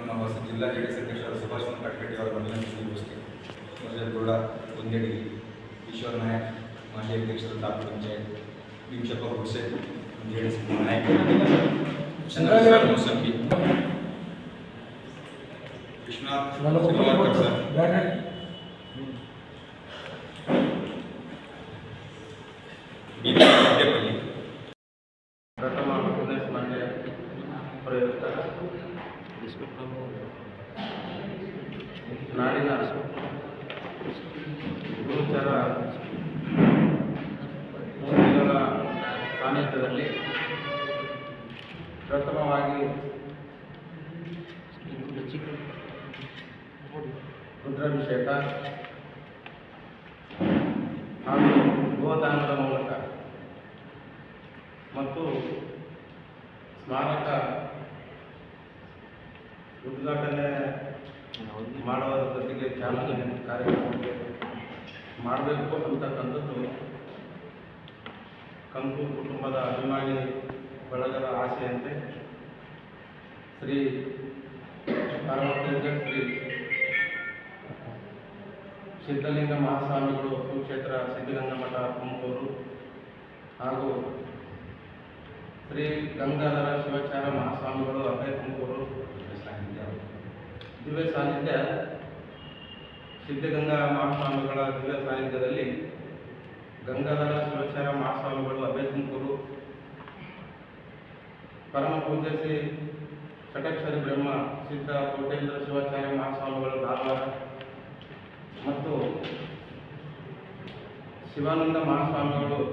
ನಮ್ಮ ಹೊಸ ಜಿಲ್ಲಾ ಜೆ ಡಿ ಎಸ್ ಅಧ್ಯಕ್ಷರಾದ ಸುಭಾಷ್ ಚಂದ್ರ ಕಟ್ಕಟ್ಟಿ ಅವರ ಮೊದಲನೇ ಸುದ್ದಿಗೋಷ್ಠಿ ಮೊದಲೇ ಗೌಡ ಒಂದೇಡಿ ಈಶ್ವರ್ ನಾಯಕ್ ಮಾಜಿ ಅಧ್ಯಕ್ಷರು taluk panchayat ಭೀಮಶಪ್ಪ ಹುಸೆ J D S ನಾಯಕ ಚಂದ್ರಶೇಖರ ಮುಸಂಬಿ ವಿಶ್ವನಾಥ್ ಸಿಲ್ವಾರ್ಕರ್ ಪ್ರಥಮ ಪುಣ್ಯಸ್ಮರಣೆ ಪ್ರಯುಕ್ತ ನಾಡಿನ ಗುರುಚರ ಮೂರ್ತಿಗಳ ಸಾನ್ನಿಧ್ಯದಲ್ಲಿ ಪ್ರಥಮವಾಗಿ ರುದ್ರಾಭಿಷೇಕ ಹಾಗೂ ಗೋದಾನದ ಮೂಲಕ ಮತ್ತು ಸ್ಮಾರಕ ಉದ್ಘಾಟನೆ ಮಾಡುವ ಜೊತೆಗೆ ಚಾಲನೆ ಕಾರ್ಯಕ್ರಮಕ್ಕೆ ಮಾಡಬೇಕು ಅಂತಕ್ಕಂಥದ್ದು ಕಂಕು ಕುಟುಂಬದ ಅಭಿಮಾನಿ ಬಳಗದ ಆಸೆಯಂತೆ ಶ್ರೀ ಪಾರ್ವತೀರ್ಥ ಶ್ರೀ ಸಿದ್ಧಲಿಂಗ ಮಹಾಸ್ವಾಮಿಗಳು ಕುರುಕ್ಷೇತ್ರ ಸಿದ್ಧಗಂಗಾ ಮಠ ತುಮಕೂರು ಹಾಗೂ ಶ್ರೀ ಗಂಗಾಧರ ಶಿವಾಚಾರ್ಯ ಮಹಾಸ್ವಾಮಿಗಳು ಅಭಯ ತುಮಕೂರು ದಿವ್ಯ ಸಾನ್ನಿಧ್ಯ. ಸಿದ್ಧಗಂಗಾ ಮಹಾಸ್ವಾಮಿಗಳ ದಿವ್ಯ ಸಾನ್ನಿಧ್ಯದಲ್ಲಿ ಗಂಗಾಧರ ಶಿವಾಚಾರ್ಯ ಮಹಾಸ್ವಾಮಿಗಳು ಅಭಯ ತುಮಕೂರು ಪರಮ ಪೂಜ್ಯ ಶ್ರೀ ಷಟಕ್ಷರಿ ಬ್ರಹ್ಮ, ಸಿದ್ಧ ಕೋಟೇಂದ್ರ ಶಿವಾಚಾರ್ಯ ಮಹಾಸ್ವಾಮಿಗಳು ಧಾರವಾಡ. ಮತ್ತು ಶಿವಾನಂದ ಮಹಾಸ್ವಾಮಿಗಳು